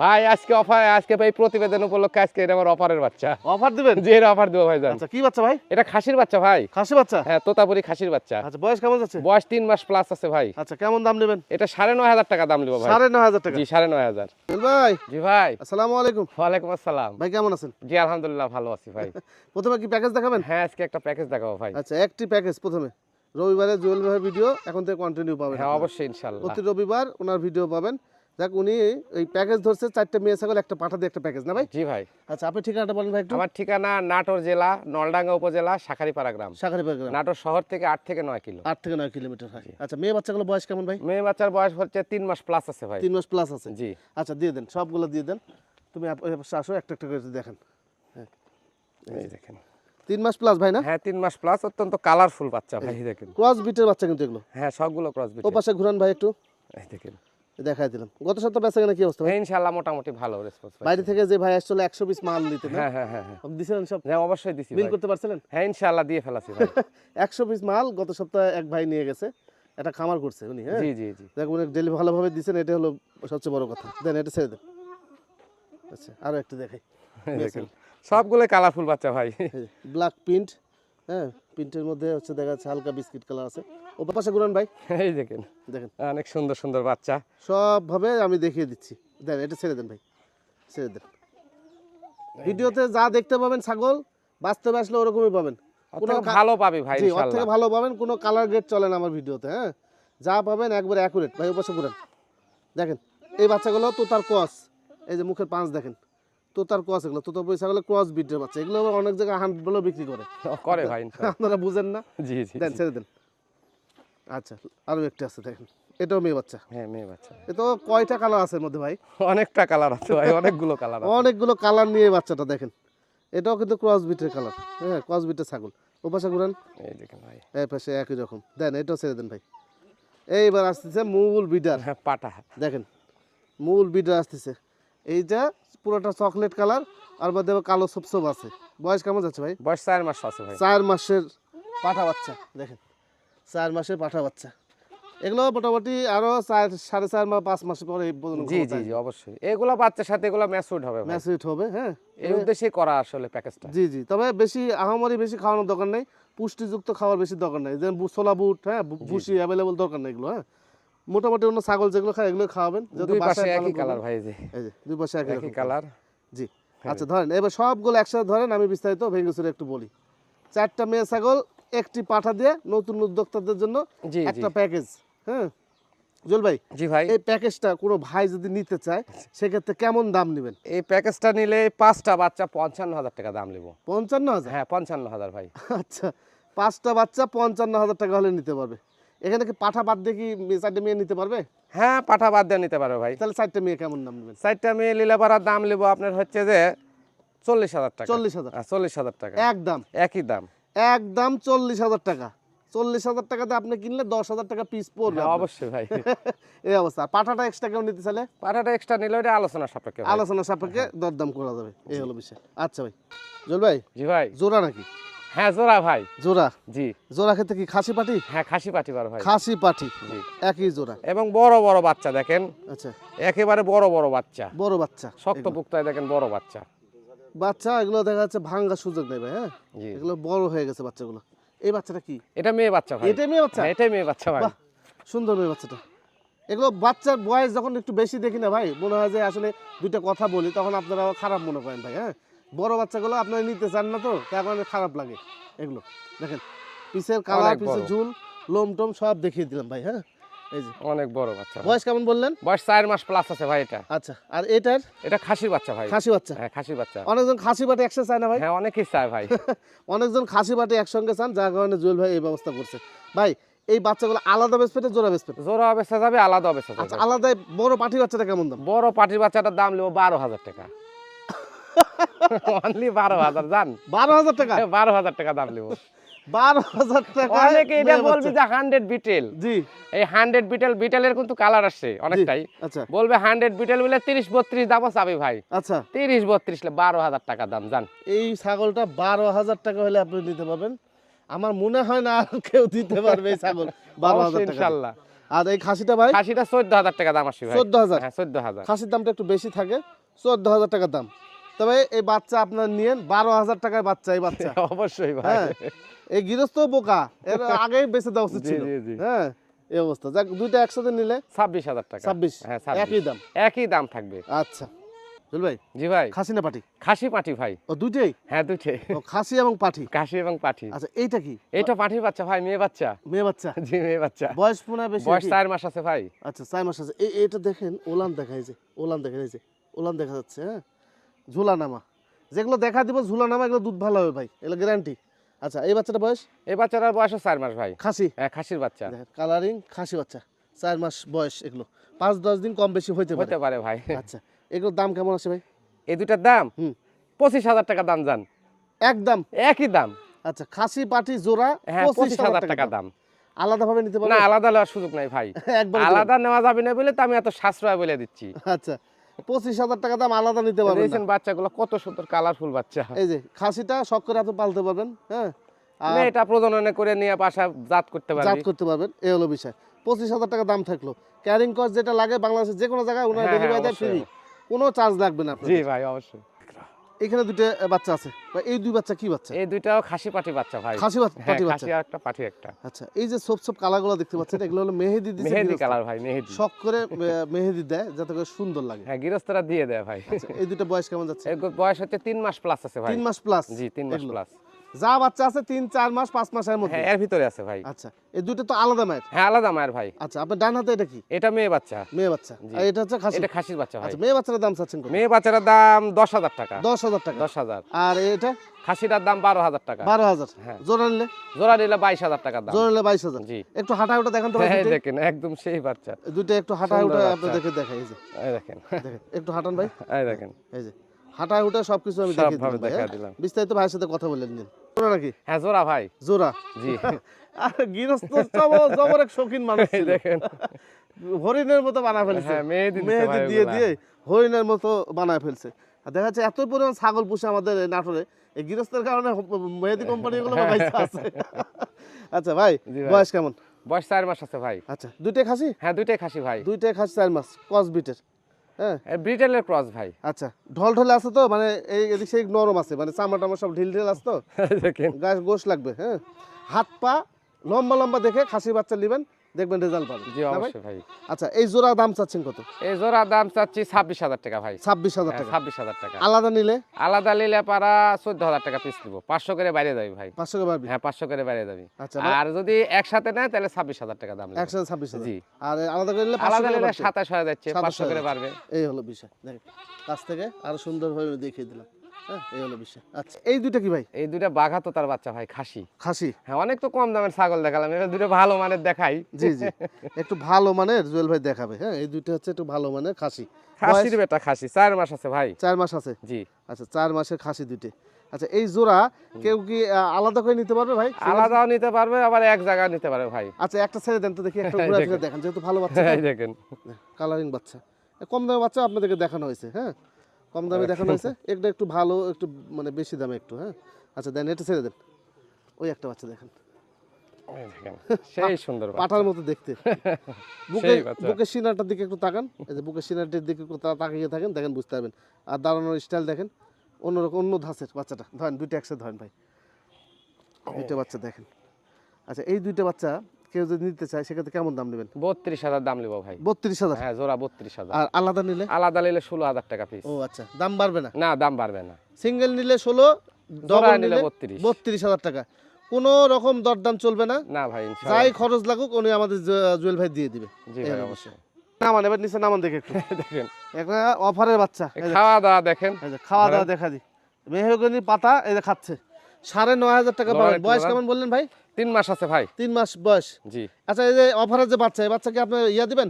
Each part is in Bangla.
ভাই আজকে অফার আজকে ভাই প্রতিবেদন উপলক্ষে আজকে এটা আমার অফারের বাচ্চা। অফার দিবেন? যে এর অফার দেবো ভাই জান আচ্ছা কি বাচ্চা ভাই? এটা খাসির বাচ্চা ভাই। খাসি বাচ্চা? হ্যাঁ তোতাপুরি খাসির বাচ্চা। আচ্ছা বয়স কেমন যাচ্ছে? বয়স তিন মাস প্লাস আছে ভাই। আচ্ছা কেমন দাম নেবেন? এটা সাড়ে নয় হাজার টাকা দাম নেব ভাই। সাড়ে নয় হাজার টাকা। জি সাড়ে নয় হাজার। জুয়েল ভাই। জি ভাই। আসসালামু আলাইকুম। ওয়ালাইকুম আসসালাম। ভাই কেমন আছেন? জি আলহামদুলিল্লাহ ভালো আছি ভাই। প্রথমে কি প্যাকেজ দেখাবেন? হ্যাঁ আজকে একটা প্যাকেজ দেখাবো ভাই। আচ্ছা একটি প্যাকেজ প্রথমে। রবিবারে জুয়েল ভাইয়ের ভিডিও এখন থেকে কন্টিনিউ পাবেন হ্যাঁ অবশ্যই ইনশাল্লাহ প্রতি রবিবার ওনার ভিডিও পাবেন। যাক উনি এই প্যাকেজ ধরছে চারটে মেয়ে ছাগল একটা পাঠা দিয়ে একটা প্যাকেজ না ভাই? জি ভাই। আচ্ছা আপনি ঠিকানাটা বলেন ভাই একটু। আমার ঠিকানা নাটোর জেলা নলডাঙ্গা উপজেলা শাখারিপাড়া গ্রাম। শাখারি প্যাকেজ নাটোর শহর থেকে আট থেকে নয় কিলো। আট থেকে নয় কিলোমিটার হয়। আচ্ছা মেয়ে বাচ্চাগুলো বয়স কেমন ভাই? মেয়ে বাচ্চার বয়স হচ্ছে তিন মাস প্লাস আছে ভাই। তিন মাস প্লাস আছে? জি। আচ্ছা দিয়ে দেন সবগুলো দিয়ে দেন। তুমি আসো একটা একটা করে দেখেন। এই দেখেন। তিন মাস প্লাস ভাই না? হ্যাঁ তিন মাস প্লাস অত্যন্ত কালারফুল বাচ্চা ভাই দেখেন। ক্রস বিটের বাচ্চা কিন্তু এগুলো। হ্যাঁ সবগুলো ক্রস বিট ও পাশে ঘুরান ভাই একটু। এই দেখেন। দেখাই দিলাম। গত সপ্তাহ বেচা কেনা কি অবস্থা হ্যাঁ ইনশাআল্লাহ মোটামুটি ভালো রেসপন্স বাইরে থেকে যে ভাই আসছিল একশো পিস মাল নিতে হ্যাঁ হ্যাঁ হ্যাঁ হ্যাঁ। দিছিলেন সব? হ্যাঁ অবশ্যই দিছি বিল করতে পারছিলেন? হ্যাঁ ইনশাআল্লাহ দিয়ে ফেলাছি ভাই। একশো পিস মাল গত সপ্তাহে এক ভাই নিয়ে গেছে একটা খামার করছে উনি হ্যাঁ? জি জি জি। দেখ উনি ডেলি ভালোভাবে দিচ্ছেন এটা হলো সবচেয়ে বড় কথা। দেন এটা ছেড়ে দেন। আচ্ছা আরও একটু দেখাই। সবগুলোই কালারফুল বাচ্চা ভাই। ব্ল্যাক প্রিন্ট হ্যাঁ প্রিন্টের মধ্যে হচ্ছে দেখা যাচ্ছে হালকা বিস্কিট কালার আছে। ও পাশে ঘুরান ভাই। এই দেখেন। দেখেন। অনেক সুন্দর সুন্দর বাচ্চা। সবভাবে আমি দেখিয়ে দিচ্ছি। দেন এটা ছেড়ে দেন ভাই। ছেড়ে দেন। ভিডিওতে যা দেখতে পাবেন ছাগল বাস্তবে আসলে ওরকমই পাবেন। কোনো ভালো পাবি ভাই ওর থেকে ভালো পাবেন কোনো কালার গ্রেড চলে না আমার ভিডিওতে হ্যাঁ? যা পাবেন একবারে অ্যাকুরেট ভাই ওপাশে ঘুরেন। দেখেন এই বাচ্চাগুলো তো তার ক্রস এই যে মুখের পাঁচ দেখেন। তোতার ক্রস এগুলো তোতার বই ছাগলের ক্রস বিটের বাচ্চা এগুলো অনেক জায়গায় হান্ড বলেও বিক্রি করে। করে ভাই আপনারা বুঝেন না? জি জি দেন ছেড়ে দেন। আচ্ছা আরও একটা আছে দেখেন। এটাও মেয়ে বাচ্চা। হ্যাঁ মেয়ে বাচ্চা। এ তো কয়টা কালার আছে এর মধ্যে ভাই? অনেকটা কালার আছে ভাই অনেকগুলো কালার আছে। অনেকগুলো কালার নিয়ে বাচ্চাটা দেখেন। এটাও কিন্তু ক্রস বিটের কালার হ্যাঁ ক্রস বিটের ছাগল। ও পাশে ঘুরেন। এই দেখেন ভাই। এই পাশে একই রকম। দেন এটাও ছেড়ে দেন ভাই। এইবার আসতেছে মূল বিডার হ্যাঁ পাটা। দেখেন মূল বিডার আসতেছে। এইটা পুরোটা চকলেট কালার আর মধ্যে আবার কালো সবসব আছে। বয়স কেমন যাচ্ছে ভাই? বয়স চার মাস আছে ভাই। চার মাসের পাঠা বাচ্চা দেখেন। চার মাসের পাঠা বাচ্চা। এগুলো মোটামুটি আরও চার সাড়ে চার মাস পাঁচ মাস পরে এই জি জি জি অবশ্যই। এগুলো বাচ্চার সাথে এগুলো ম্যাচুড হবে ভাই। হবে হ্যাঁ। এই উদ্দেশ্যে করা আসলে প্যাকেজটা জি জি তবে বেশি আহামরি বেশি খাওয়ানোর দরকার নেই। পুষ্টিযুক্ত খাওয়ার বেশি দরকার নেই। যেমন ছোলা বুট হ্যাঁ ভুসি অ্যাভেলেবল দরকার নেই এগুলো হ্যাঁ। মোটামুটি অন্য ছাগল যেগুলো খায় এগুলো খাওয়াবেন দুই পাশে একই কালার ভাই যে। এই যে দুই পাশে একই কালার জি আচ্ছা ধরেন এবার সবগুলো একসাথে ধরেন আমি বিস্তারিত ভেঙে চুরে একটু বলি। চারটা মেয়ে ছাগল একটি পাঠা দিয়ে নতুন উদ্যোক্তাদের জন্য জি জি। একটা প্যাকেজ হ্যাঁ? জল ভাই জি ভাই। এই প্যাকেজটা কোনো ভাই যদি নিতে চায় সেক্ষেত্রে কেমন দাম নেবেন? এই প্যাকেজটা নিলে পাঁচটা বাচ্চা পঞ্চান্ন হাজার টাকা দাম নেব। পঞ্চান্ন হাজার? হ্যাঁ পঞ্চান্ন হাজার ভাই। আচ্ছা পাঁচটা বাচ্চা পঞ্চান্ন হাজার টাকা হলে নিতে পারবে। এখানে কি পাঠা বাদ দিয়ে কি চারটে মেয়ে নিতে পারবে? হ্যাঁ পাঠা বাদ দিয়ে নিতে পারবে ভাই। তাহলে চারটে মেয়ে কেমন দাম নেবেন? চারটা মেয়ে লীলাপাড়ার দাম নেব আপনার হচ্ছে যে চল্লিশ হাজার টাকা। চল্লিশ হাজার। হ্যাঁ, চল্লিশ হাজার টাকা। একদম একই দাম। একদম চল্লিশ হাজার টাকা। চল্লিশ হাজার টাকাতে আপনি কিনলে দশ হাজার টাকা পিস পড়বে হ্যাঁ, অবশ্যই ভাই। এই অবস্থা। পাঠাটা এক্সট্রা কেউ নিতে চাইলে? পাঠাটা এক্সট্রা নিলে ওটা আলোচনা সাপেক্ষে আলোচনা সাপেক্ষে দরদাম করা যাবে। এই হলো বিষয়। আচ্ছা ভাই। জল ভাই জি ভাই। জোড়া নাকি? হ্যাঁ জোড়া ভাই। জোড়া? জি। জোড়া কি খাসি পাটি? হ্যাঁ খাসি পাঠিবার ভাই। খাসি পাটি। জি। একই জোড়া। এবং বড় বড় বাচ্চা দেখেন। আচ্ছা। একেবারে বড় বড় বাচ্চা। বড় বাচ্চা। শক্ত পুক্তায় দেখেন বড় বাচ্চা। বাচ্চা এগুলো দেখা যাচ্ছে সুযোগ নেই ভাই হ্যাঁ? এগুলো বড় হয়ে গেছে বাচ্চাগুলো। এই বাচ্চাটা কি? এটা মেয়ে বাচ্চা ভাই। এটাই মেয়ে বাচ্চা? হ্যাঁ, এটাই মেয়ে বাচ্চা ভাই। সুন্দর মেয়ে বাচ্চাটা। এগুলো বাচ্চার বয়স যখন একটু বেশি দেখি না ভাই মনে হয় যে আসলে দুইটা কথা বলি তখন আপনারা খারাপ মনে করেন ভাই হ্যাঁ? বড় বাচ্চাগুলো আপনারা নিতে চান না তো তার কারণে খারাপ লাগে। এগুলো দেখেন পিসের কালার পিসের ঝুল লোম টোম সব দেখিয়ে দিলাম ভাই হ্যাঁ? এই যে। অনেক বড় বাচ্চা বয়স কেমন বললেন? বয়স চার মাস প্লাস আছে ভাই এটা। আচ্ছা আর এটার? এটা খাসির বাচ্চা ভাই। খাসি বাচ্চা? হ্যাঁ খাসির বাচ্চা। অনেকজন খাসি বাটে একসাথে চায় না ভাই? হ্যাঁ অনেকেই চায় ভাই। অনেকজন খাসি বাটে একসঙ্গে চান যার কারণে জুয়েল ভাই এই ব্যবস্থা করছে। ভাই এই বাচ্চাগুলো আলাদা বেশ পেটে জোড়া বেশ পেটে? জোড়া বেচা যাবে আলাদা বেচা আচ্ছা আলাদা বড় পাটির বাচ্চাটা কেমন দাম? বড় পাটির বাচ্চাটার দাম নেব বারো হাজার টাকা। অনলি বারো হাজার জান। বারো হাজার টাকা? বারো হাজার টাকা দাম নেব। বারো হাজার টাকা অনেকে এটা বলবে যে হান্ড্রেড বিটেল জি। এই হান্ড্রেড বিটেল বিটেলের কিন্তু কালার আসছে অনেকটাই। আচ্ছা। বলবে হান্ড্রেড বিটেল বলে তিরিশ বত্রিশ দামও চাবে ভাই। আচ্ছা। তিরিশ বত্রিশ বারো হাজার টাকা দাম জান। এই ছাগলটা বারো হাজার টাকা হলে আপনি নিতে পারবেন। আমার মনে হয় না আর কেউ দিতে পারবে এই ছাগল বারো হাজার ইনশাল্লাহ। আর এই খাসিটা ভাই? খাসিটা চোদ্দ হাজার টাকা দাম আসবে চোদ্দ হাজার? হ্যাঁ চোদ্দ হাজার। খাসির দামটা একটু বেশি থাকে চোদ্দ হাজার টাকা দাম। তবে এই বাচ্চা আপনার নিয়েন বারো হাজার টাকায় বাচ্চা এই বাচ্চা। অবশ্যই হ্যাঁ এই গৃহস্থ বোকা এর আগেই বেঁচে দেওয়া উচিত ছিল। হ্যাঁ এই অবস্থা। যাক দুইটা একসাথে নিলে ছাব্বিশ হাজার টাকা। ছাব্বিশ হ্যাঁ একই দাম। একই দাম থাকবে। আচ্ছা ভাই জি ভাই। খাসি না পাটি? খাসি পাঠি ভাই। ও দুইটাই? হ্যাঁ ও খাসি এবং খাসি এবং পাঠি আচ্ছা এইটা কি? বাচ্চা ভাই মেয়ে বাচ্চা। মেয়ে বাচ্চা? জি মেয়ে বাচ্চা। বয়স পুনা বেশি বয়স চার মাস আছে ভাই। আচ্ছা চার মাস আছে। এই এটা দেখেন ওলান দেখা এই যে ওলান দেখা যে ওলান দেখা যাচ্ছে হ্যাঁ? ঝুলা নামা যেগুলো দেখা দিব ঝুলা নামা এগুলো দুধ ভালো হবে ভাই এগুলো গ্যারান্টি আচ্ছা এই বাচ্চাটা বয়স? এই বাচ্চাটার বয়স চার মাস ভাই। খাসি? হ্যাঁ খাসির বাচ্চা। কালারিং খাসি বাচ্চা চার মাস বয়স এগুলো। পাঁচ দশ দিন কম বেশি হইতে হতে পারে ভাই। আচ্ছা এগুলোর দাম কেমন আছে ভাই? এই দুটার দাম? হুম। পঁচিশ হাজার টাকা দাম যান। একদম একই দাম। আচ্ছা খাসি পাটি জোড়া হ্যাঁ পঁচিশ হাজার টাকা দাম। আলাদা ভাবে নিতে না আলাদা নেওয়ার সুযোগ নাই ভাই। আলাদা নেওয়া যাবে না বলে তো আমি এত সাশ্রয় বলে দিচ্ছি। আচ্ছা পঁচিশ হাজার টাকা দাম আলাদা নিতে পারবেন বাচ্চাগুলো কত সুন্দর কালারফুল বাচ্চা। এই যে খাসিটা শখ করে আপনি পালতে পারবেন হ্যাঁ? এটা প্রজননে করে নিয়ে বাসা জাত করতে জাত করতে পারবেন এই হলো বিষয়। পঁচিশ হাজার টাকা দাম থাকল। ক্যারিং কস্ট যেটা লাগে বাংলাদেশের যে কোনো জায়গায় ওনার ডেলিভারি ফ্রি কোনো চার্জ লাগবে না জি ভাই অবশ্যই। এখানে দুটো বাচ্চা আছে। এই দুই বাচ্চা কি বাচ্চা? এই দুইটাও খাসি পাটি বাচ্চা ভাই। খাসি হ্যাঁ পাটি বাচ্চা। আর একটা পাটি একটা। আচ্ছা এই যে সব সব কালাগুলো দেখতে পাচ্ছেন এগুলো হলো মেহেদি দিয়ে মেহেদি কালার ভাই মেহেদি। শখ করে মেহেদি দেয় যাতে করে সুন্দর লাগে। হ্যাঁ গৃহস্থরা দিয়ে দেয় ভাই। আচ্ছা, এই দুটো বয়স কেমন যাচ্ছে? বয়স হচ্ছে তিন মাস প্লাস আছে ভাই। তিন মাস প্লাস জি তিন মাস প্লাস যা বাচ্চা আছে তিন চার মাস পাঁচ মাসের মধ্যে। হ্যাঁ এর ভিতরে আছে ভাই। আচ্ছা এই দুটো তো আলাদা মায়ের? হ্যাঁ আলাদা মায়ের ভাই। আচ্ছা আপনার ডান হাতে এটা কি? এটা মেয়ে বাচ্চা। মেয়ে বাচ্চা। আর এটা হচ্ছে খাসি এটা খাসির বাচ্চা ভাই। আচ্ছা মেয়ে বাচ্চার দাম চাচ্ছেন কত? মেয়ে বাচ্চার দাম দশ হাজার টাকা। দশ হাজার টাকা। দশ হাজার। আর এটা? খাসিটার দাম বারো হাজার টাকা। বারো হাজার। হ্যাঁ। জোড়া নিলে? জোড়া নিলে বাইশ হাজার টাকার দাম। জোড়া নিলে বাইশ হাজার। জি। একটু হাঁটা উঠা দেখান তো ভাই হ্যাঁ দেখেন একদম সেই বাচ্চা। দুইটা একটু হাঁটা উঠা বাচ্চা। আপনাদেরকে দেখাই এই যে। এই দেখেন। একটু হাঁটান ভাই। এই দেখেন। এই যে হাঁটা উঠা সবকিছু আমি দেখিয়ে দেখা? দিলাম। বিস্তারিত ভাইয়ের সাথে কথা বলে নিন। জোড়া নাকি? হ্যাঁ জোড়া ভাই। জোড়া? জি। আর গৃহস্থ জবর- এক শৌখিন মানুষ দেখেন। হরিণের মতো বানায় ফেলছে। হ্যাঁ মেহেদি মেহেদি দিয়ে দিয়ে হরিণের মতো বানায় ফেলছে। আর দেখা যাচ্ছে এত পরিমাণ ছাগল পুষে আমাদের নাটোরে এই গৃহস্থের কারণে মেহেদি কোম্পানি এগুলো বাইসা আছে। আচ্ছা ভাই। বয়স কেমন? বয়স চার মাস আছে ভাই। আচ্ছা দুইটাই খাসি? হ্যাঁ দুইটাই খাসি ভাই। দুইটাই খাসি চার মাস কস বিটের? হ্যাঁ। ব্রিটেনের ক্রস ভাই। আচ্ছা ঢল ঢলে আছে তো? মানে এই এদিক সেই নরম আছে মানে চামড়া টামড়া সব ঢিল ঢিল আছে তো? গাছ গোশ লাগবে হ্যাঁ। হাত পা লম্বা লম্বা দেখে খাসি বাচ্চা নেবেন। দেখবেন রেজাল্ট পাবেন। জি অবশ্যই ভাই। আচ্ছা এই জোড়া দাম চাচ্ছেন কত? এই জোড়া দাম চাচ্ছি ছাব্বিশ হাজার টাকা ভাই। ছাব্বিশ হাজার হ্যাঁ, টাকা। ছাব্বিশ হাজার টাকা। আলাদা নিলে? আলাদা নিলে পারা চোদ্দ হাজার টাকা পিস দিব পাঁচশো করে বাইরে যাবি ভাই। পাঁচশো করে পারবি হ্যাঁ পাঁচশো করে বাইরে যাবি। আচ্ছা আর যদি একসাথে নেয় তাহলে ছাব্বিশ হাজার টাকা দাম লাগবে। একসাথে ছাব্বিশ হাজার। জি। আর আলাদা করে নিলে পাঁচশো আলাদা নিলে বাড়বে। সাতাশ হয়ে যাচ্ছে সাতাশ পাঁচশো করে। বাড়বে। এই হলো বিষয়। দেখেন কাছ থেকে আরও সুন্দরভাবে দেখিয়ে দিলাম। হ্যাঁ এই হলো বিষয়। আচ্ছা এই দুইটা কি ভাই? এই দুইটা বাঘা তো তার বাচ্চা ভাই খাসি। খাসি? হ্যাঁ অনেক তো কম দামের ছাগল দেখালাম এবার দুটো ভালো মানের দেখাই। জি জি। একটু ভালো মানের জুয়েল ভাই দেখাবে। হ্যাঁ এই দুইটা হচ্ছে একটু ভালো মানের খাসি। খাসির বেটা খাসি চার মাস আছে ভাই। চার মাস আছে? জি। আচ্ছা চার মাসের খাসি দুইটে। আচ্ছা এই জোড়া কেউ কি আলাদা করে নিতে পারবে ভাই? আলাদাও নিতে পারবে আবার এক জায়গায় নিতে পারবে ভাই। আচ্ছা একটা ছেড়ে দেন তো দেখি একটা ঘুরে। ফিরে দেখেন। যেহেতু ভালো বাচ্চা। দেখেন। কালারিং বাচ্চা। কম দামে বাচ্চা আপনাদেরকে দেখানো হয়েছে হ্যাঁ? কম দামে দেখানো হয়েছে। একটা একটু ভালো একটু মানে বেশি দামে একটু হ্যাঁ? আচ্ছা দেন এটা ছেড়ে দেন। ওই একটা বাচ্চা দেখেন। সেই সুন্দর মতো দেখতে। বুকে বুকের সিনারটার দিকে একটু তাকান। এই যে বুকের সিনারটির দিকে একটু তাকিয়ে থাকেন দেখেন বুঝতে পারবেন। আর দাঁড়ানোর স্টাইল দেখেন অন্যরকম অন্য ধাঁচের বাচ্চাটা। ধরেন দুইটা একসাথে ধরেন ভাই। দুইটা বাচ্চা দেখেন। আচ্ছা এই দুইটা বাচ্চা কেউ যদি নিতে চায় সেক্ষেত্রে কেমন দাম নেবেন? বত্রিশ হাজার দাম নেব ভাই। বত্রিশ হাজার? হ্যাঁ জোড়া বত্রিশ হাজার। আর আলাদা নিলে? আলাদা নিলে ষোলো হাজার টাকা পিস ও আচ্ছা। দাম বাড়বে না? না দাম বাড়বে না। সিঙ্গেল নিলে ষোলো ডবল নিলে 32 বত্রিশ। হাজার টাকা। কোনো রকম দরদাম চলবে না। না ভাই যাই খরচ লাগুক উনি আমাদের জুয়েল ভাই দিয়ে দিবে। জি ভাই অবশ্যই। নামান এবার নিচে নামান দেখে একটু। দেখেন। একটা অফারের বাচ্চা। খাওয়া দাওয়া দেখেন। খাওয়া দাওয়া দেখা দি। মেহগনি পাতা এই খাচ্ছে। সাড়ে নয় হাজার টাকা পাবেন বয়স কেমন বললেন ভাই? তিন মাস আছে ভাই। তিন মাস বয়স। জি। আচ্ছা এই যে অফারের যে বাচ্চা এই বাচ্চাকে আপনি ইয়া দিবেন?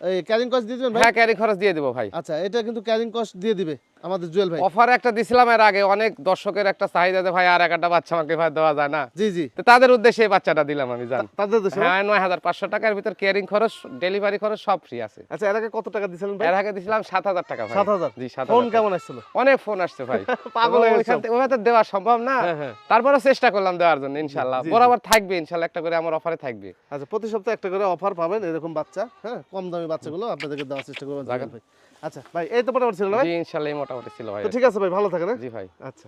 এই ক্যারিং কস্ট দিয়ে দিবেন ভাই? হ্যাঁ ক্যারিং খরচ দিয়ে দেবো ভাই। আচ্ছা এটা কিন্তু ক্যারিং কস্ট দিয়ে দিবে। আমাদের জুয়েল ভাই। অফার একটা দিছিলাম এর আগে অনেক দর্শকের একটা চাহিদা ভাই আর একটা বাচ্চা আমাকে ভাই দেওয়া যায় না। জি জি। তো তাদের উদ্দেশ্যে এই বাচ্চাটা দিলাম আমি জান। তাদের দেশে হ্যাঁ নয় হাজার পাঁচশো টাকার ভিতর কেয়ারিং খরচ ডেলিভারি খরচ সব ফ্রি আছে। আচ্ছা এর আগে কত টাকা দিছিলেন ভাই? এর আগে দিছিলাম সাত হাজার টাকা ভাই। সাত হাজার? জি সাত ফোন কেমন আসছিল? অনেক ফোন আসছে ভাই। পাগল ওইভাবে তো দেওয়া সম্ভব না। হ্যাঁ, হ্যাঁ। তারপরে চেষ্টা করলাম দেওয়ার জন্য ইনশাল্লাহ। বরাবর থাকবে ইনশাল্লাহ একটা করে আমার অফারে থাকবে। আচ্ছা প্রতি সপ্তাহে একটা করে অফার পাবেন এরকম বাচ্চা হ্যাঁ? কম দামি বাচ্চাগুলো আপনাদেরকে দেওয়ার চেষ্টা করবেন। ভাই। আচ্ছা ভাই এই তো মোটামুটি ছিল না ভাই? জি ইনশাআল্লাহ মোটামুটি ছিল ভাই। তো ঠিক আছে ভাই ভালো থাকেন হ্যাঁ? জি ভাই। আচ্ছা।